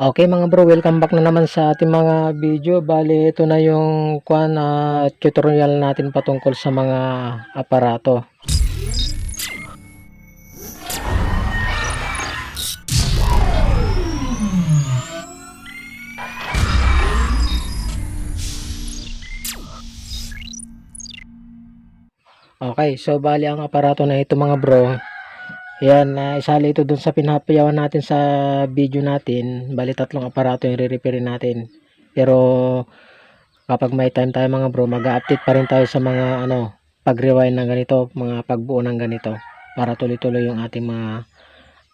Okay mga bro, welcome back na naman sa ating mga video. Bali, ito na yung kwan na tutorial natin patungkol sa mga aparato. Okay, so bali ang aparato na ito mga bro. Yan, na isali ito dun sa pinapayawan natin sa video natin. Bali tatlong aparato yung re-repair natin. Pero kapag may time tayo mga bro, mag-update pa rin tayo sa mga ano, pag-rewind ng ganito, mga pagbuo ng ganito para tuloy-tuloy yung ating mga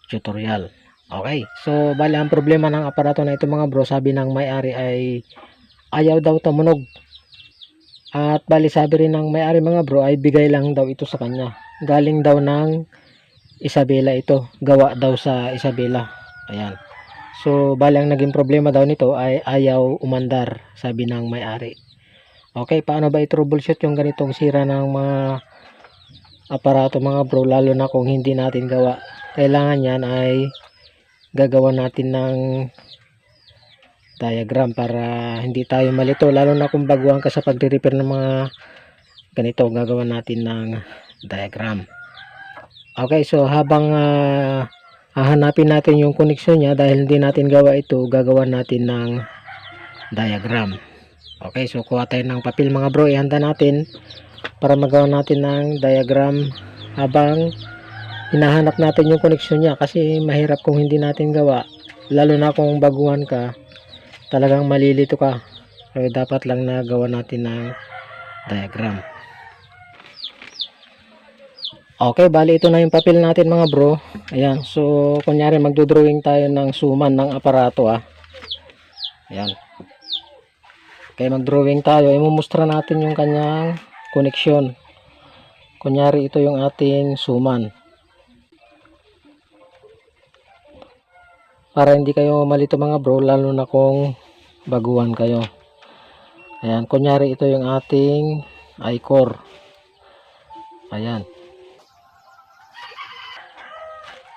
tutorial. Okay, so bali ang problema ng aparato na ito mga bro, sabi ng may-ari ay ayaw daw tumunog. At bali sabi rin ng may-ari mga bro ay bigay lang daw ito sa kanya. Galing daw ng Isabela ito. Gawa daw sa Isabela. Ayan. So, bali ang naging problema daw nito ay ayaw umandar, sabi ng may-ari. Okay, paano ba i-troubleshoot yung ganitong sira ng mga aparato mga bro, lalo na kung hindi natin gawa. Kailangan yan ay gagawa natin ng diagram para hindi tayo malito. Lalo na kung baguhan ka sa pagre-repair ng mga ganito, gagawa natin ng diagram. Okay, so habang ah, hahanapin natin yung koneksyon niya dahil hindi natin gawa ito, gagawa natin ng diagram. Okay, so kuha tayo ng papel mga bro, ihanda natin para magawa natin ng diagram habang hinahanap natin yung koneksyon niya kasi mahirap kung hindi natin gawa. Lalo na kung baguhan ka talagang malilito ka. So dapat lang na gawa natin ng diagram Okay, bali ito na yung papel natin mga bro. Ayan, so kunyari magdodrawing tayo ng suman ng aparato ah. Ayan. Okay, magdrawing tayo. Imumustra natin yung kanyang koneksyon. Kunyari ito yung ating suman. Para hindi kayo malito mga bro, lalo na kung baguhan kayo. Ayan, kunyari ito yung ating i-core. Ayan.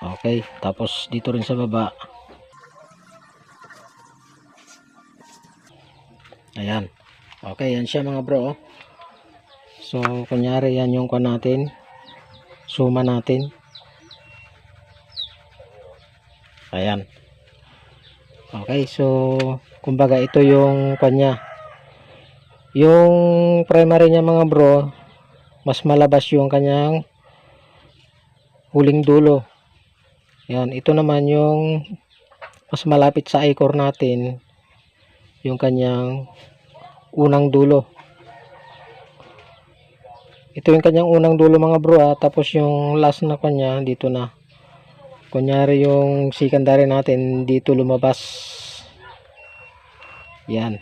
Okay, tapos dito rin sa baba. Ayan. Okay, yan siya mga bro. oh. So, kunyari yan yung kwan natin. Suma natin. Ayan. Okay, so kumbaga ito yung kanya. Yung primary niya mga bro, mas malabas yung kanyang huling dulo. Yan, ito naman yung mas malapit sa i-core natin yung kanyang unang dulo. Ito yung kanyang unang dulo mga bro ah. Tapos yung last na kanya dito na. Kunyari yung secondary natin dito lumabas. Yan.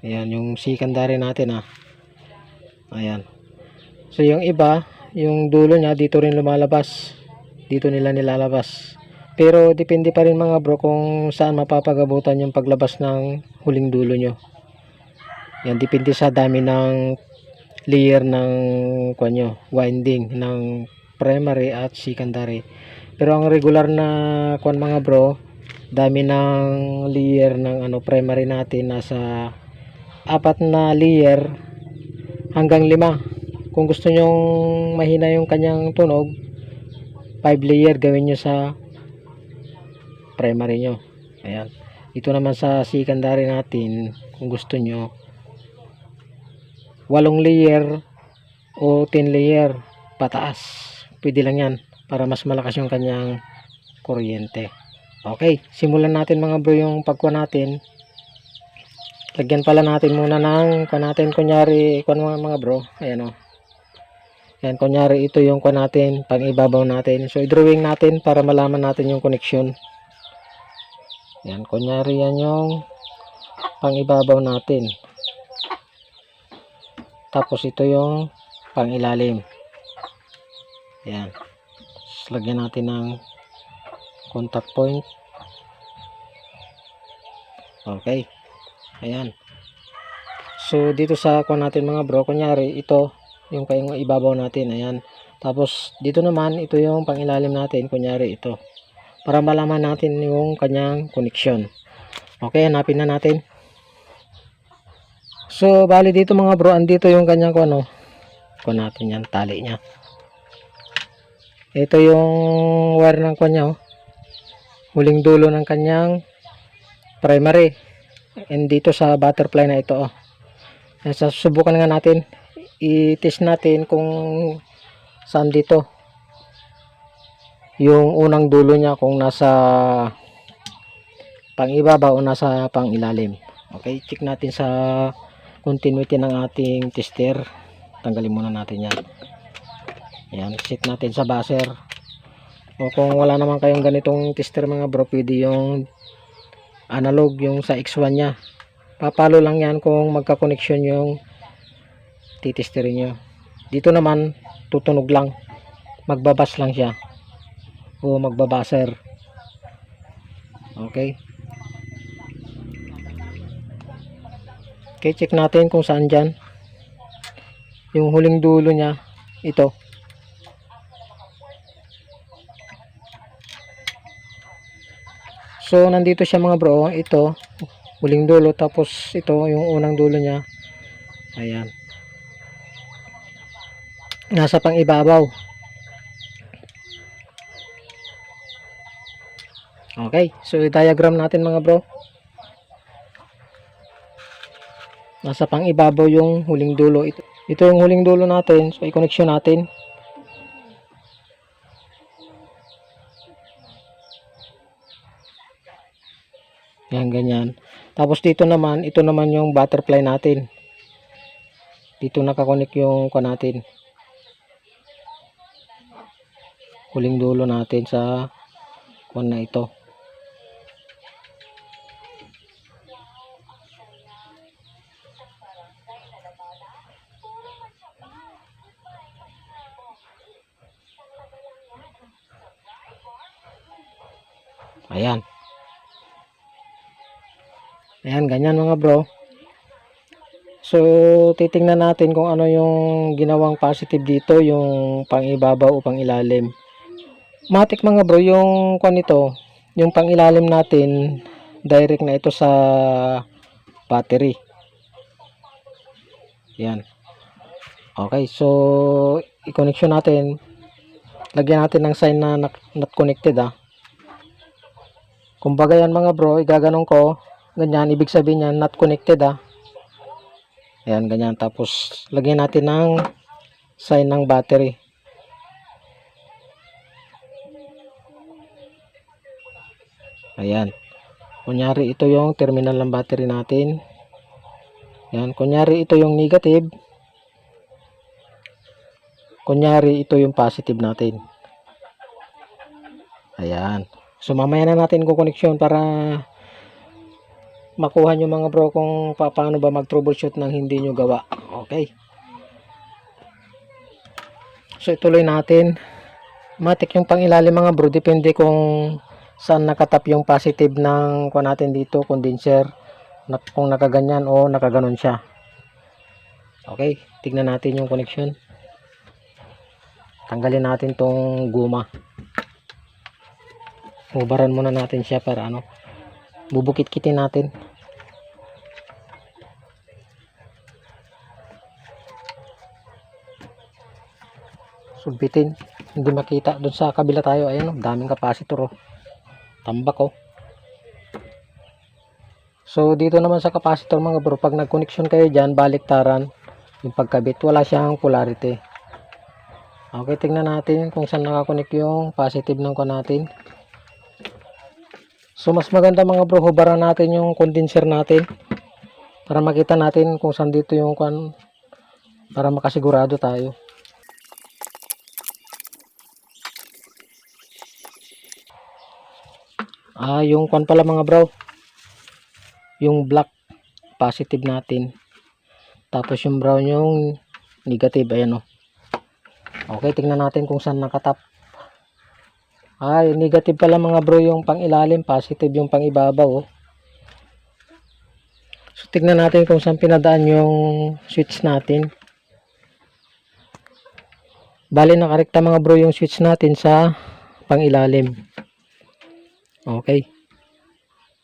Ayan yung secondary natin ah. Ayan. So yung iba, yung dulo niya dito rin lumalabas. Dito nila nilalabas. Pero depende pa rin mga bro kung saan mapapagabutan yung paglabas ng huling dulo nyo. Yan, depende sa dami ng layer ng kanyo, winding ng primary at secondary. Pero ang regular na kwan mga bro, dami ng layer ng ano primary natin nasa apat na layer hanggang lima. Kung gusto nyong mahina yung kanyang tunog, 5 layer gawin nyo sa primary nyo. Ayan. Ito naman sa secondary natin, kung gusto nyo, walong layer o 10 layer pataas. Pwede lang yan para mas malakas yung kanyang kuryente. Okay, simulan natin mga bro yung pagkuha natin. Lagyan pala natin muna ng kuha natin kunyari kuha mga, mga bro. Ayan o. Yan, kunyari ito yung kuha natin, pang ibabaw natin. So, i-drawing natin para malaman natin yung connection. Yan, kunyari yan yung pang ibabaw natin. Tapos ito yung pang ilalim. Yan. Tapos, lagyan natin ng contact point. Okay. Ayan. So, dito sa kuha natin mga bro, kunyari ito, yung kayong ibabaw natin. Ayan. Tapos, dito naman, ito yung pangilalim natin. Kunyari ito. para malaman natin yung kanyang connection. Okay, hanapin na natin. So, bali dito mga bro, andito yung kanyang kung ano. Kung natin yan, tali niya. Ito yung wire ng kanya, oh. Huling dulo ng kanyang primary. And dito sa butterfly na ito, oh. Yan, nga natin. I-test natin kung saan dito. Yung unang dulo niya kung nasa pang ibaba o nasa pang ilalim. Okay, check natin sa continuity ng ating tester. Tanggalin muna natin yan. Yan, set natin sa buzzer. O kung wala naman kayong ganitong tester mga bro, pwede yung analog, yung sa X1 niya. Papalo lang yan kung magka-connection yung titesterin nyo. Dito naman, tutunog lang. Magbabas lang siya. O magbabaser. Okay. Okay, check natin kung saan dyan. Yung huling dulo niya, ito. So, nandito siya mga bro. Ito, huling dulo. Tapos, ito, yung unang dulo niya. Ayan. Nasa pang ibabaw. Okay. So, i-diagram natin mga bro. Nasa pang ibabaw yung huling dulo. Ito, ito yung huling dulo natin. So, i-connection natin. Yan, ganyan. Tapos dito naman, ito naman yung butterfly natin. Dito nakakonek yung kwa natin. Huling dulo natin sa kwan na ito. Ayan. Ayan, ganyan mga bro. So, titingnan natin kung ano yung ginawang positive dito, yung pang-ibabaw o pang-ilalim. Matik mga bro, yung kwan ito, yung pang-ilalim natin, direct na ito sa battery. Yan. Okay, so, i-connection natin. Lagyan natin ng sign na not connected ah. Kumbaga yan mga bro, igaganon ko, ganyan, ibig sabihin yan, not connected ah. Ayan, ganyan. Tapos, lagyan natin ng sign ng battery. Ayan. Kunyari, ito yung terminal ng battery natin. Ayan. Kunyari, ito yung negative. Kunyari, ito yung positive natin. Ayan. So, mamaya na natin kukoneksyon para makuha nyo mga bro kung pa- paano ba mag troubleshoot ng hindi nyo gawa okay so ituloy natin matik yung pangilalim mga bro depende kung saan nakatap yung positive ng kuha natin dito condenser? Na, kung nakaganyan o nakaganon siya. Okay tignan natin yung connection. Tanggalin natin tong guma. Ubaran muna natin siya para ano bubukit-kitin natin. Subitin hindi makita. Doon sa kabila tayo ayan oh, daming capacitor oh. Tambak oh. So dito naman sa capacitor mga bro pag nag connection kayo dyan baliktaran yung pagkabit wala siyang polarity. Okay tingnan natin kung saan nakakonek yung positive ng ko natin. So mas maganda mga bro hubaran natin yung condenser natin para makita natin kung saan dito yung kwan para makasigurado tayo Ah, yung kwan pala mga bro. Yung black positive natin. Tapos yung brown yung negative ayan oh. Okay, tingnan natin kung saan nakatap. Ay, negative pala mga bro yung pang ilalim, positive yung pang ibabaw oh. So tingnan natin kung saan pinadaan yung switch natin. Bali nakarekta mga bro yung switch natin sa pang ilalim. Okay.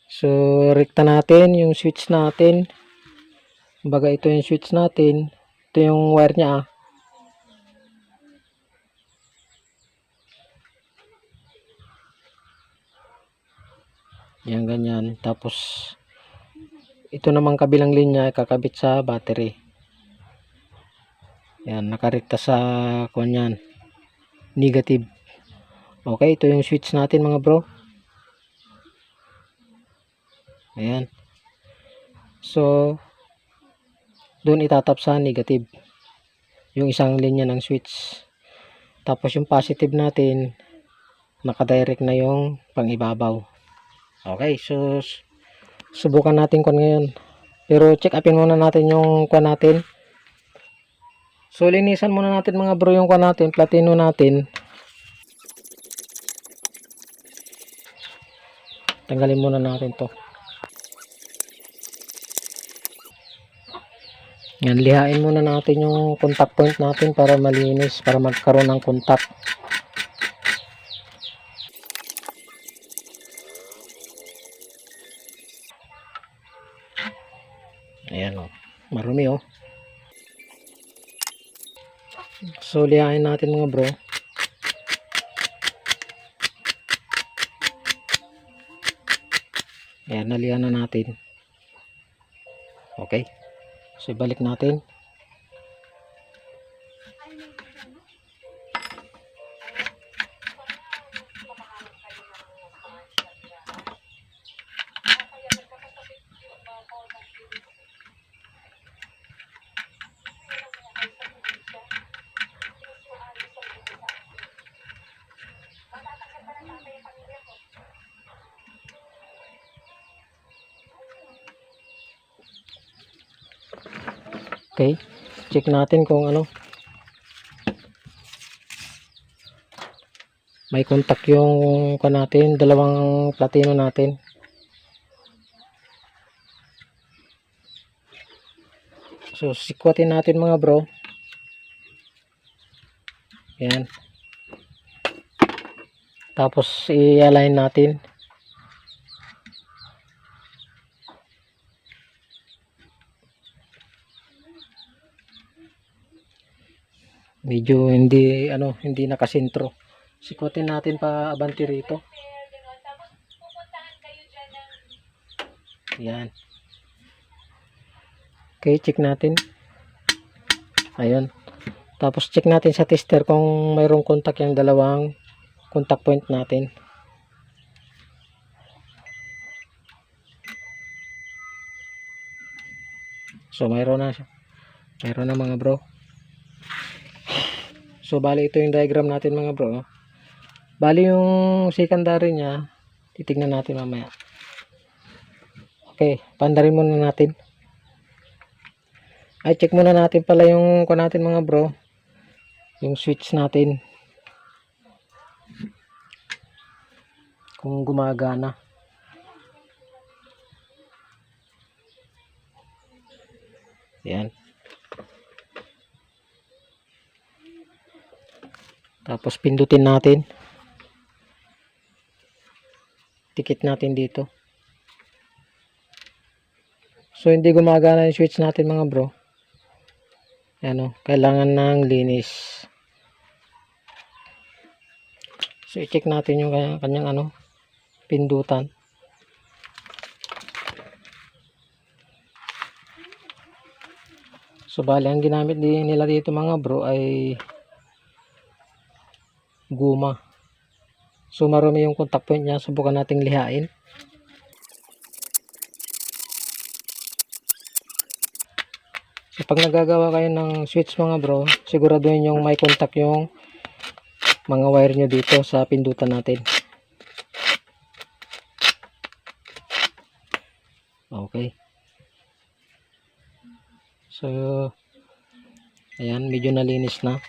So, rekta natin yung switch natin. Baga ito yung switch natin. Ito yung wire niya ah. Yan ganyan. Tapos, ito namang kabilang linya kakabit sa battery. Yan, nakarekta sa kwan yan. Negative. Okay, ito yung switch natin mga bro. Ayan. So, doon itatap sa negative. Yung isang linya ng switch. Tapos yung positive natin, nakadirect na yung pangibabaw. Okay, so subukan natin kung ngayon. Pero check upin muna natin yung kwan natin. So linisan muna natin mga bro yung kwan natin, platino natin. Tanggalin muna natin to. Yan, lihain muna natin yung contact point natin para malinis, para magkaroon ng contact. Ayan o. Marumi o. So, lihain natin mga bro. Ayan, nalihan na natin. Okay. So, ibalik natin. Okay. Check natin kung ano. May contact yung ka natin, dalawang platino natin. So, sikwatin natin mga bro. Yan. Tapos, i-align natin. Medyo hindi ano hindi nakasentro. Sikwatin natin pa abanti rito. Yan okay check natin. Ayun tapos check natin sa tester kung mayroong contact yung dalawang contact point natin. So mayroon na siya. Mayroon na mga bro So, bali ito yung diagram natin mga bro. Bali yung secondary niya, titignan natin mamaya. Okay, pandarin muna natin. Ay, check muna natin pala yung ko natin mga bro. Yung switch natin. Kung gumagana. Yan. Tapos pindutin natin. Tikit natin dito. So hindi gumagana yung switch natin mga bro. Ano, kailangan ng linis. So i-check natin yung kanyang, kanyang ano, pindutan. So bali ang ginamit din nila dito mga bro ay guma. So marumi yung contact point niya. Subukan nating lihain. So pag nagagawa kayo ng switch mga bro, siguraduhin yung may contact yung mga wire nyo dito sa pindutan natin. Okay. So, ayan, medyo nalinis na.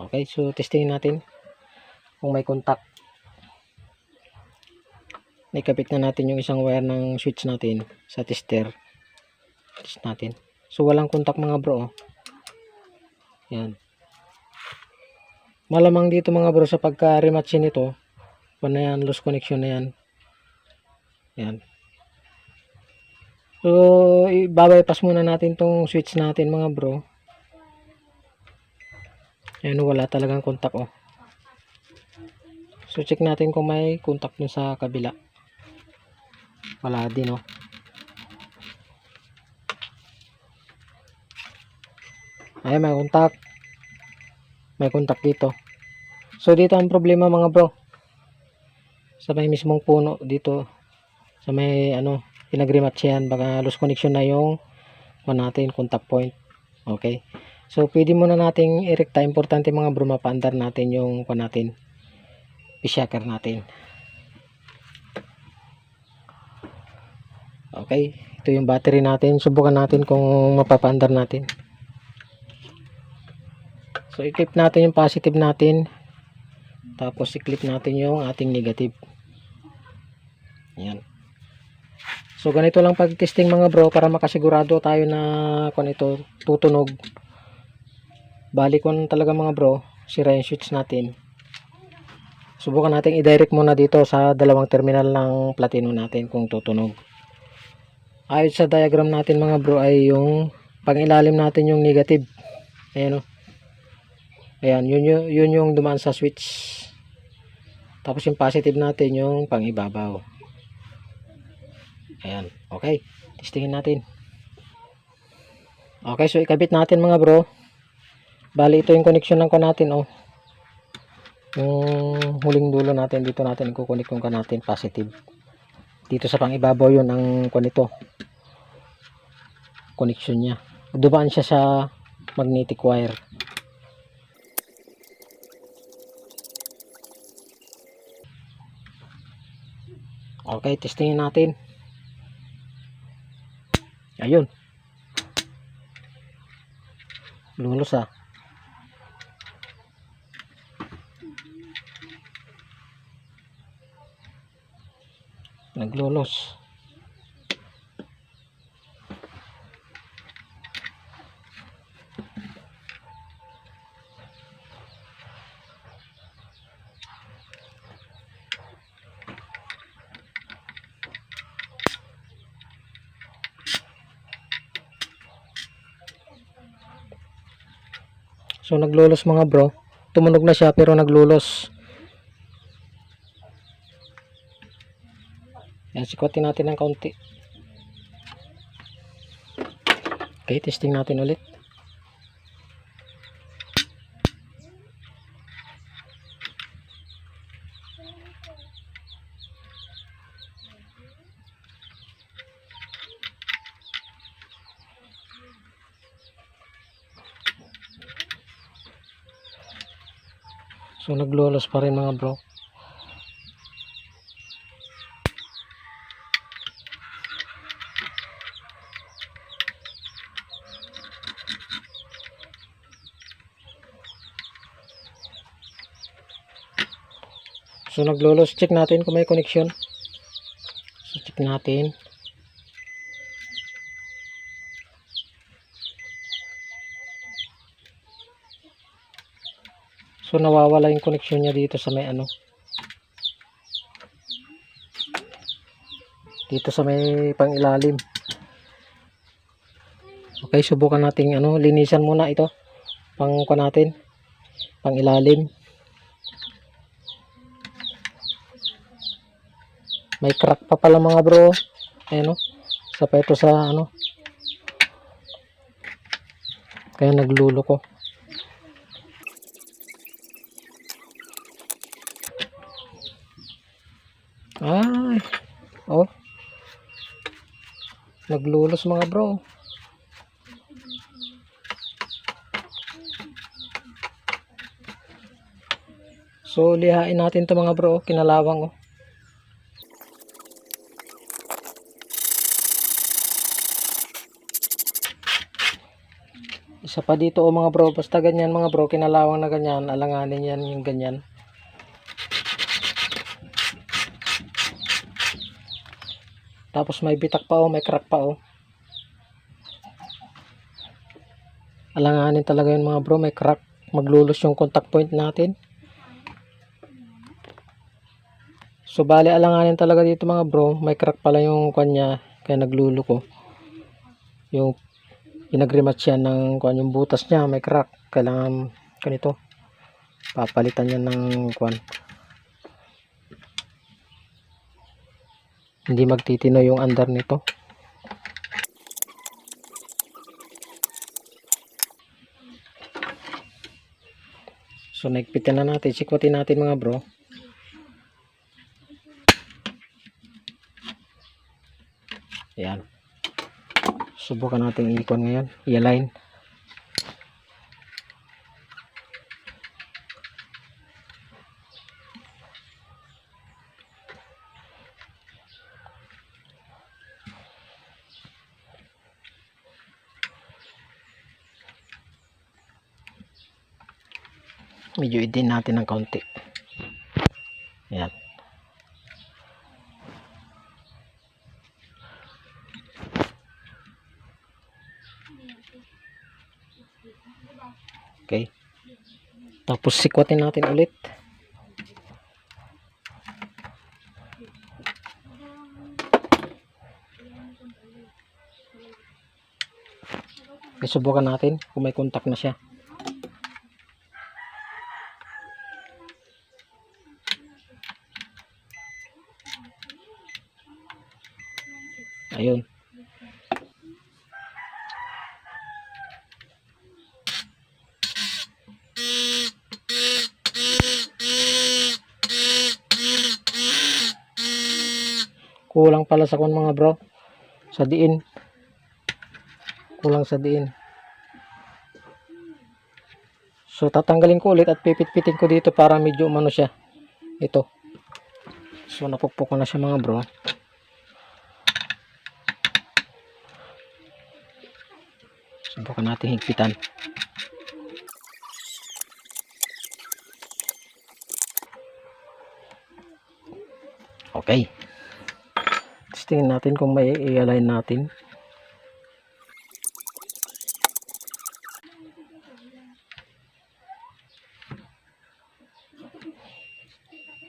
Okay, so testingin natin kung may contact. Naikabit na natin yung isang wire ng switch natin sa tester. Test natin. So walang contact mga bro. oh. Yan. Malamang dito mga bro sa pagka-rematch nito, paano yan, loose connection na yan. Yan. So, i-bypass muna natin tong switch natin mga bro. Ayan, wala talagang contact oh. So, check natin kung may contact dun sa kabila. Wala din oh. Ayan, may contact. May contact dito. So, dito ang problema mga bro. Sa may mismong puno dito. Sa may ano, pinag-rematch yan. Baka loose connection na yung ano natin, contact point. Okay. So, pwede muna nating i-recta. Importante mga bro, mapaandar natin yung ano natin. Pishaker natin. Okay. Ito yung battery natin. Subukan natin kung mapapaandar natin. So, i-clip natin yung positive natin. Tapos, i-clip natin yung ating negative. Yan. So, ganito lang pag-testing mga bro para makasigurado tayo na kung ito tutunog. Balik ko talaga mga bro, sira yung switch natin. Subukan natin i-direct muna dito sa dalawang terminal ng platino natin kung tutunog. Ayon sa diagram natin mga bro ay yung pang-ilalim natin yung negative. Ayan o. Ayan, yun, yun, yun yung dumaan sa switch. Tapos yung positive natin yung pang-ibabaw. Ayan, okay. Testingin natin. Okay, so ikabit natin mga bro. Bali, ito yung connection ng ko natin, oh. Yung huling dulo natin, dito natin i-connect yung ka natin, positive. Dito sa pang-ibabaw yun ang konito. Connection niya. Dumaan siya sa magnetic wire. Okay, testingin natin. Ayun. Lulos ah. Naglulos. So naglulos mga bro. Tumunog na siya pero naglulos. Yan, sikotin natin ng kaunti. Okay, testing natin ulit. So naglulos pa rin mga bro. So naglulos, check natin kung may connection. So check natin. So nawawala yung connection niya dito sa may ano. Dito sa may pangilalim. Okay, subukan nating ano, linisan muna ito. Pang natin. Pangilalim. May crack pa pala mga bro. Ayan o. Isa pa sa ano. Kaya naglulo ko. Ay. Oh. Naglulos mga bro. So, lihain natin to mga bro. Kinalawang oh. Isa pa dito oh mga bro. Basta ganyan mga bro. Kinalawang na ganyan. Alanganin yan yung ganyan. Tapos may bitak pa oh, may crack pa oh. Alanganin talaga yun mga bro, may crack. maglulos yung contact point natin. So bali alanganin talaga dito mga bro, may crack pala yung kanya kaya naglulo ko. Yung pinagrematch yan ng kwan yung butas niya, may crack. Kailangan ganito. Papalitan yan ng kwan. Hindi magtitino yung under nito. So naigpitan na natin, sikwatin natin mga bro. Ayan. Subukan natin i-ikon ngayon, i-align. medyo i-din natin ng kaunti. Yan okay tapos sikwatin natin ulit Subukan natin kung may contact na siya. Kulang pala sa kun mga bro. Sa diin. Kulang sa diin. So tatanggalin ko ulit at pipit-pitin ko dito para medyo umano siya. Ito. So napukpok ko na siya mga bro. Subukan natin higpitan. Okay. Tingnan natin kung may i-align natin.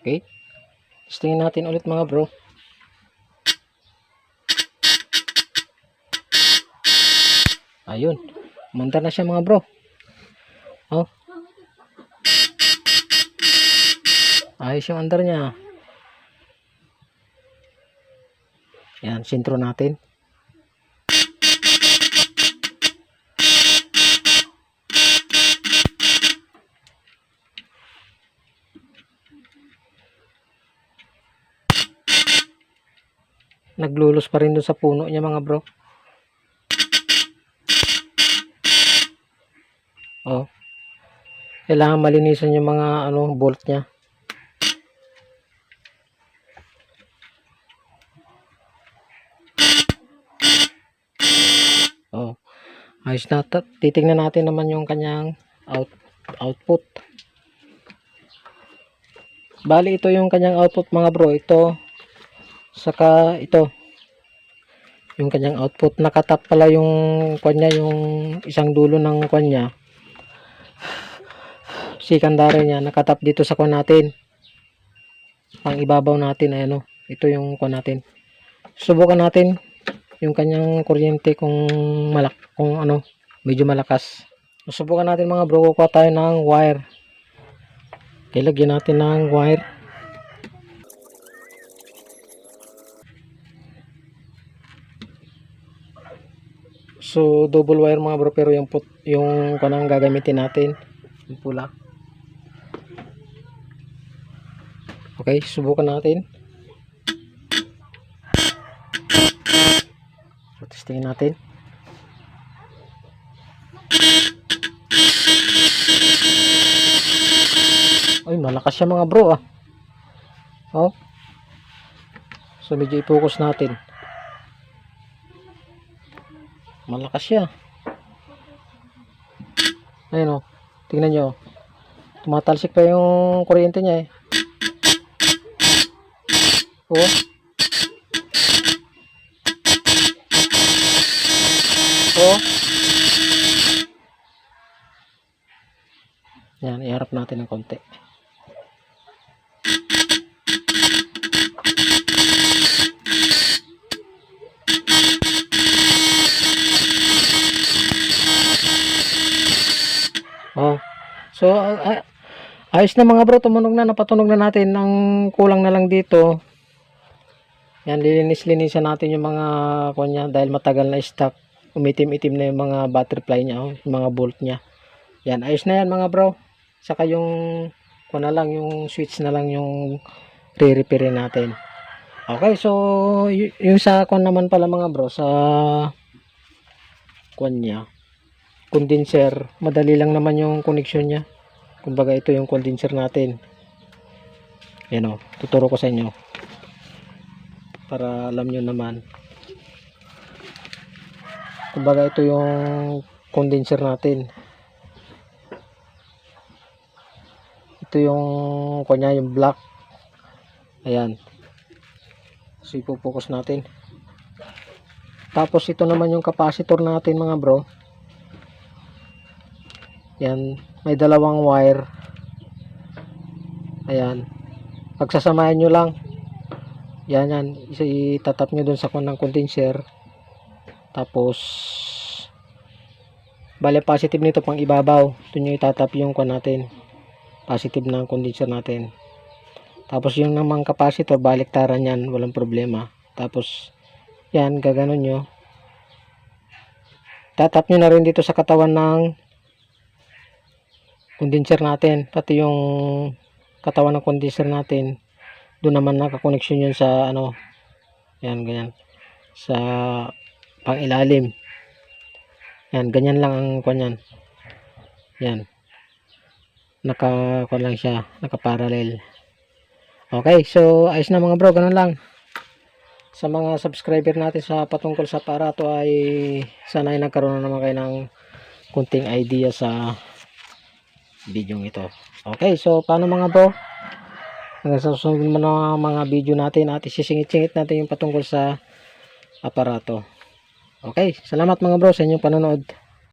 Okay. Tapos tingnan natin ulit mga bro. Ayun. Manda na siya mga bro. Oh. Ayos yung under niya. Yan, sintro natin. Naglulos pa rin dun sa puno niya mga bro. Oh. Kailangan malinisan yung mga ano bolt niya. Oh. Ayos na. Titingnan natin naman yung kanyang out output. Bali ito yung kanyang output mga bro. Ito saka ito. Yung kanyang output. Nakatap pala yung kanya yung isang dulo ng kanya secondary niya nakatap dito sa kwan natin. Pang ibabaw natin ay ano ito yung kwan natin. Subukan natin yung kanyang kuryente kung malak kung ano medyo malakas subukan natin mga bro kukuha tayo ng wire okay, lagyan natin ng wire So double wire mga bro pero yung put yung kanang gagamitin natin yung pula. Okay, subukan natin. So testingin natin. Ay, malakas siya mga bro ah. Oh. So medyo i-focus natin. Malakas siya. Ayun o. Tingnan nyo. Tumatalsik pa yung kuryente niya eh. Oo. Oo. iharap natin ng konti. Oh. So, ah, ayos na mga bro, tumunog na, napatunog na natin. Ang kulang na lang dito, yan, lilinis-linisan natin yung mga kunya dahil matagal na stock. Umitim-itim na yung mga butterfly niya, oh, yung mga bolt niya. Yan, ayos na yan mga bro. Saka yung, kuha na lang, yung switch na lang yung re-repair natin. Okay, so, yung sa kuha naman pala mga bro, sa kuha niya, condenser, madali lang naman yung connection niya. Kumbaga ito yung condenser natin. Yan o, tuturo ko sa inyo. Para alam nyo naman. Kumbaga ito yung condenser natin. Ito yung kanya yung black. Ayan. So ipopokus natin. Tapos ito naman yung capacitor natin mga bro. Yan, may dalawang wire. Ayan. Pagsasamahin nyo lang. Yan yan. Itatap nyo dun sa ng condenser. Tapos bale positive nito pang ibabaw. Doon nyo itatap yung kun natin. Positive ng condenser natin. Tapos yung namang capacitor baliktaran yan. Walang problema. Tapos yan gaganon nyo. Tatap nyo na rin dito sa katawan ng condenser natin pati yung katawan ng condenser natin doon naman nakakoneksyon yun sa ano yan ganyan sa pang ilalim yan ganyan lang ang kanyan yan naka kwan lang siya naka parallel okay so ayos na mga bro ganun lang sa mga subscriber natin sa patungkol sa aparato ay sana ay nagkaroon na naman kayo ng kunting idea sa video ito. Okay, so paano mga bro? Hanggang sa susunod mga video natin at isisingit-singit natin yung patungkol sa aparato. Okay, salamat mga bro sa inyong panonood.